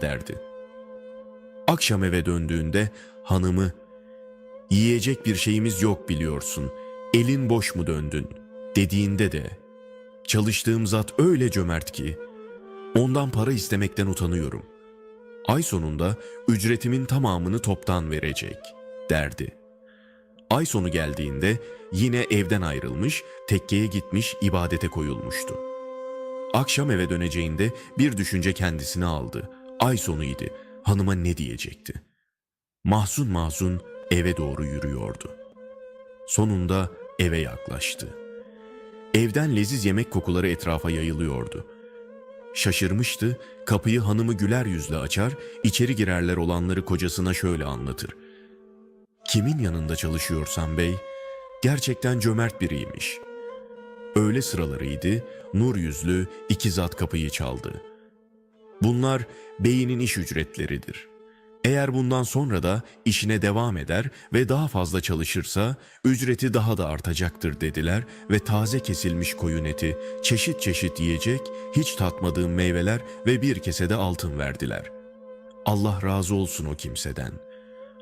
ederdi. Akşam eve döndüğünde hanımı yiyecek bir şeyimiz yok biliyorsun. Elin boş mu döndün? dediğinde de çalıştığım zat öyle cömert ki ondan para istemekten utanıyorum. Ay sonunda ücretimin tamamını toptan verecek derdi. Ay sonu geldiğinde yine evden ayrılmış, tekkeye gitmiş, ibadete koyulmuştu. Akşam eve döneceğinde bir düşünce kendisini aldı. Ay sonuydu. Hanıma ne diyecekti? Mahzun mahzun eve doğru yürüyordu. Sonunda eve yaklaştı. Evden leziz yemek kokuları etrafa yayılıyordu. Şaşırmıştı, kapıyı hanımı güler yüzle açar, içeri girerler olanları kocasına şöyle anlatır. Kimin yanında çalışıyorsan bey, gerçekten cömert biriymiş. Öğle sıralarıydı, nur yüzlü iki zat kapıyı çaldı. Bunlar beyinin iş ücretleridir. Eğer bundan sonra da işine devam eder ve daha fazla çalışırsa ücreti daha da artacaktır dediler ve taze kesilmiş koyun eti, çeşit çeşit yiyecek, hiç tatmadığım meyveler ve bir kesede altın verdiler. Allah razı olsun o kimseden.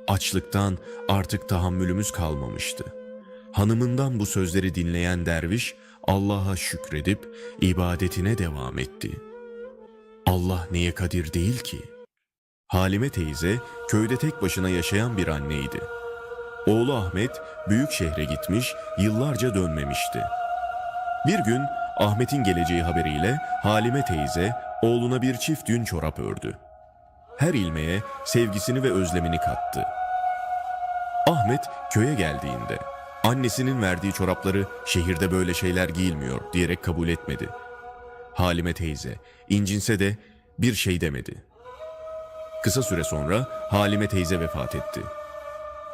Açlıktan artık tahammülümüz kalmamıştı. Hanımından bu sözleri dinleyen derviş Allah'a şükredip ibadetine devam etti. Allah neye kadir değil ki?'' Halime teyze köyde tek başına yaşayan bir anneydi. Oğlu Ahmet büyük şehre gitmiş, yıllarca dönmemişti. Bir gün Ahmet'in geleceği haberiyle Halime teyze oğluna bir çift yün çorap ördü. Her ilmeğe sevgisini ve özlemini kattı. Ahmet köye geldiğinde annesinin verdiği çorapları şehirde böyle şeyler giyilmiyor diyerek kabul etmedi. Halime teyze incinse de bir şey demedi.'' Kısa süre sonra Halime teyze vefat etti.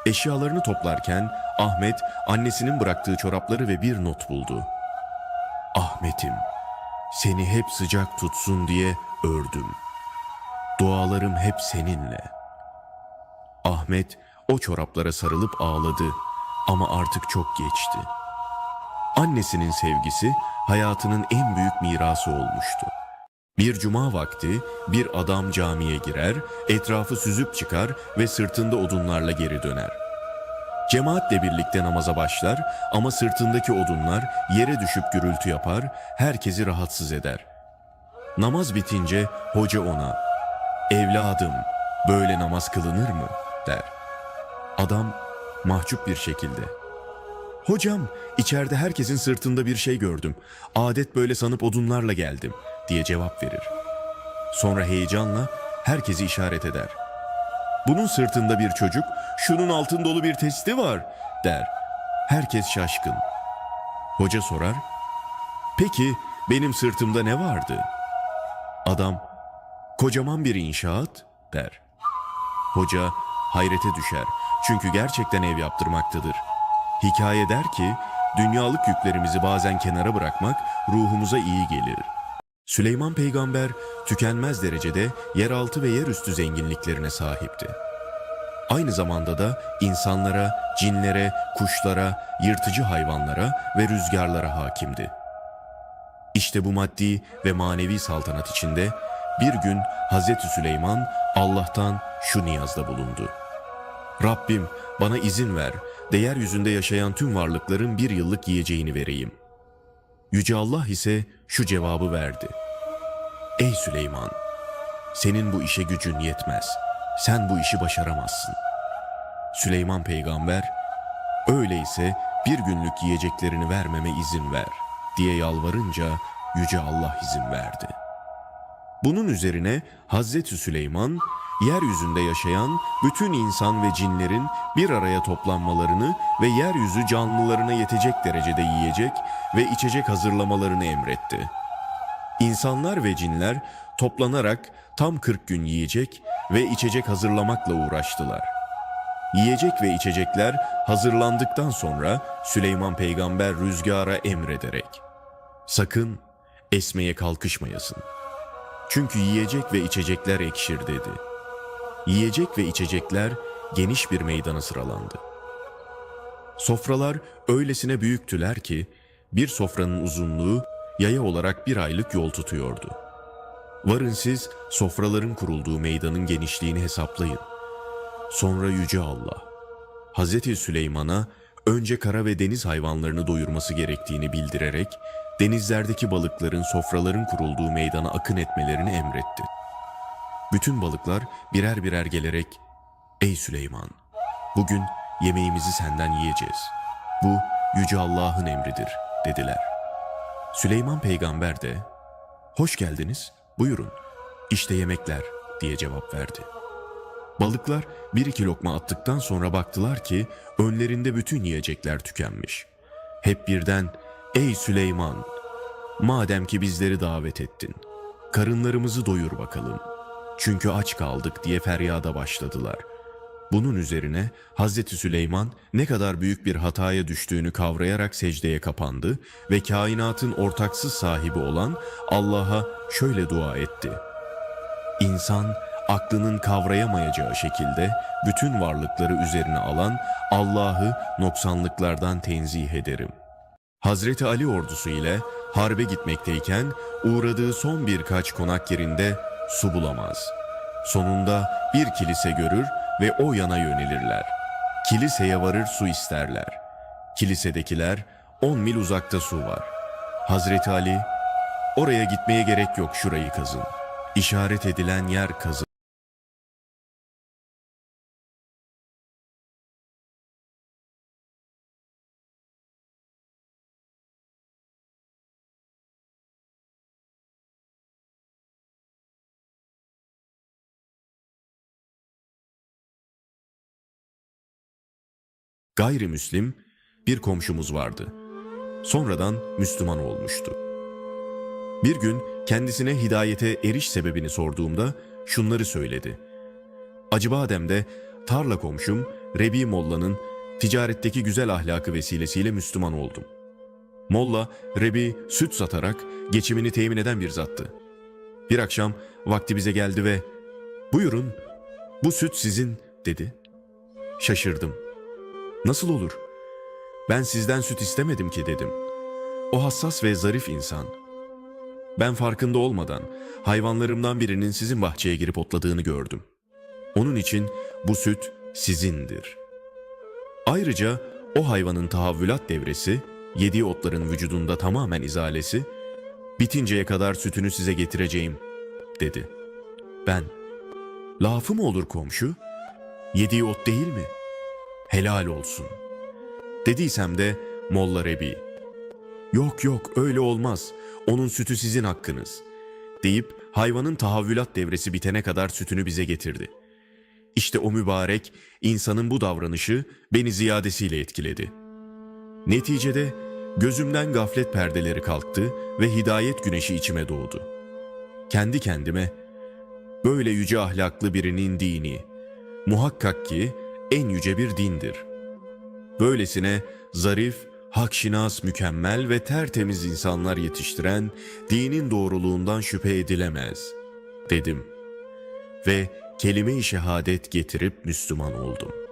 Eşyalarını toplarken Ahmet annesinin bıraktığı çorapları ve bir not buldu. Ahmet'im, seni hep sıcak tutsun diye ördüm. Dualarım hep seninle. Ahmet o çoraplara sarılıp ağladı ama artık çok geçti. Annesinin sevgisi hayatının en büyük mirası olmuştu. Bir cuma vakti bir adam camiye girer, etrafı süzüp çıkar ve sırtında odunlarla geri döner. Cemaatle birlikte namaza başlar ama sırtındaki odunlar yere düşüp gürültü yapar, herkesi rahatsız eder. Namaz bitince hoca ona, "Evladım, böyle namaz kılınır mı?" der. Adam mahcup bir şekilde, "Hocam, içeride herkesin sırtında bir şey gördüm. Adet böyle sanıp odunlarla geldim." diye cevap verir. Sonra heyecanla herkesi işaret eder. Bunun sırtında bir çocuk, şunun altın dolu bir testi var der. Herkes şaşkın. Hoca sorar, peki benim sırtımda ne vardı? Adam, kocaman bir inşaat der. Hoca hayrete düşer çünkü gerçekten ev yaptırmaktadır. Hikaye der ki, dünyalık yüklerimizi bazen kenara bırakmak ruhumuza iyi gelir. Süleyman peygamber tükenmez derecede yeraltı ve yerüstü zenginliklerine sahipti. Aynı zamanda da insanlara, cinlere, kuşlara, yırtıcı hayvanlara ve rüzgarlara hakimdi. İşte bu maddi ve manevi saltanat içinde bir gün Hazreti Süleyman Allah'tan şu niyazda bulundu. Rabbim bana izin ver, değer yüzünde yaşayan tüm varlıkların bir yıllık yiyeceğini vereyim.'' Yüce Allah ise şu cevabı verdi. Ey Süleyman! Senin bu işe gücün yetmez. Sen bu işi başaramazsın. Süleyman peygamber, öyleyse bir günlük yiyeceklerini vermeme izin ver diye yalvarınca Yüce Allah izin verdi. Bunun üzerine Hazreti Süleyman yeryüzünde yaşayan bütün insan ve cinlerin bir araya toplanmalarını ve yeryüzü canlılarına yetecek derecede yiyecek ve içecek hazırlamalarını emretti. İnsanlar ve cinler toplanarak tam 40 gün yiyecek ve içecek hazırlamakla uğraştılar. Yiyecek ve içecekler hazırlandıktan sonra Süleyman peygamber rüzgara emrederek sakın esmeye kalkışmayasın. Çünkü yiyecek ve içecekler ekşir dedi.'' Yiyecek ve içecekler geniş bir meydana sıralandı. Sofralar öylesine büyüktüler ki bir sofranın uzunluğu yaya olarak bir aylık yol tutuyordu. Varın siz sofraların kurulduğu meydanın genişliğini hesaplayın. Sonra Yüce Allah, Hazreti Süleyman'a önce kara ve deniz hayvanlarını doyurması gerektiğini bildirerek, denizlerdeki balıkların sofraların kurulduğu meydana akın etmelerini emretti. Bütün balıklar birer birer gelerek, ''Ey Süleyman, bugün yemeğimizi senden yiyeceğiz. Bu Yüce Allah'ın emridir.'' dediler. Süleyman peygamber de, ''Hoş geldiniz, buyurun, işte yemekler.'' diye cevap verdi. Balıklar bir iki lokma attıktan sonra baktılar ki önlerinde bütün yiyecekler tükenmiş. Hep birden ''Ey Süleyman, madem ki bizleri davet ettin, karınlarımızı doyur bakalım. Çünkü aç kaldık.'' diye feryada başladılar. Bunun üzerine Hazreti Süleyman ne kadar büyük bir hataya düştüğünü kavrayarak secdeye kapandı ve kainatın ortaksız sahibi olan Allah'a şöyle dua etti. İnsan aklının kavrayamayacağı şekilde bütün varlıkları üzerine alan Allah'ı noksanlıklardan tenzih ederim. Hazreti Ali ordusu ile harbe gitmekteyken uğradığı son birkaç konak yerinde su bulamaz. Sonunda bir kilise görür ve o yana yönelirler. Kiliseye varır su isterler. Kilisedekiler 10 mil uzakta su var. Hazreti Ali, oraya gitmeye gerek yok şurayı kazın. İşaret edilen yer kazın. Gayrimüslim bir komşumuz vardı. Sonradan Müslüman olmuştu. Bir gün kendisine hidayete eriş sebebini sorduğumda şunları söyledi. Acıbadem'de tarla komşum Rebi Molla'nın ticaretteki güzel ahlakı vesilesiyle Müslüman oldum. Molla, Rebi süt satarak geçimini temin eden bir zattı. Bir akşam vakti bize geldi ve ''Buyurun, bu süt sizin.'' dedi. Şaşırdım. Nasıl olur? Ben sizden süt istemedim ki dedim. O hassas ve zarif insan. Ben farkında olmadan hayvanlarımdan birinin sizin bahçeye girip otladığını gördüm. Onun için bu süt sizindir. Ayrıca o hayvanın tahavvülat devresi, yediği otların vücudunda tamamen izalesi, bitinceye kadar sütünü size getireceğim, dedi. Ben, lafı mı olur komşu? Yediği ot değil mi? Helal olsun. Dediysem de Molla Rebi, yok yok öyle olmaz, onun sütü sizin hakkınız, deyip hayvanın tahavvülat devresi bitene kadar sütünü bize getirdi. İşte o mübarek insanın bu davranışı beni ziyadesiyle etkiledi. Neticede gözümden gaflet perdeleri kalktı ve hidayet güneşi içime doğdu. Kendi kendime böyle yüce ahlaklı birinin dini muhakkak ki en yüce bir dindir. Böylesine zarif, hakşinas, mükemmel ve tertemiz insanlar yetiştiren dinin doğruluğundan şüphe edilemez, dedim. Ve kelime-i şehadet getirip Müslüman oldum.''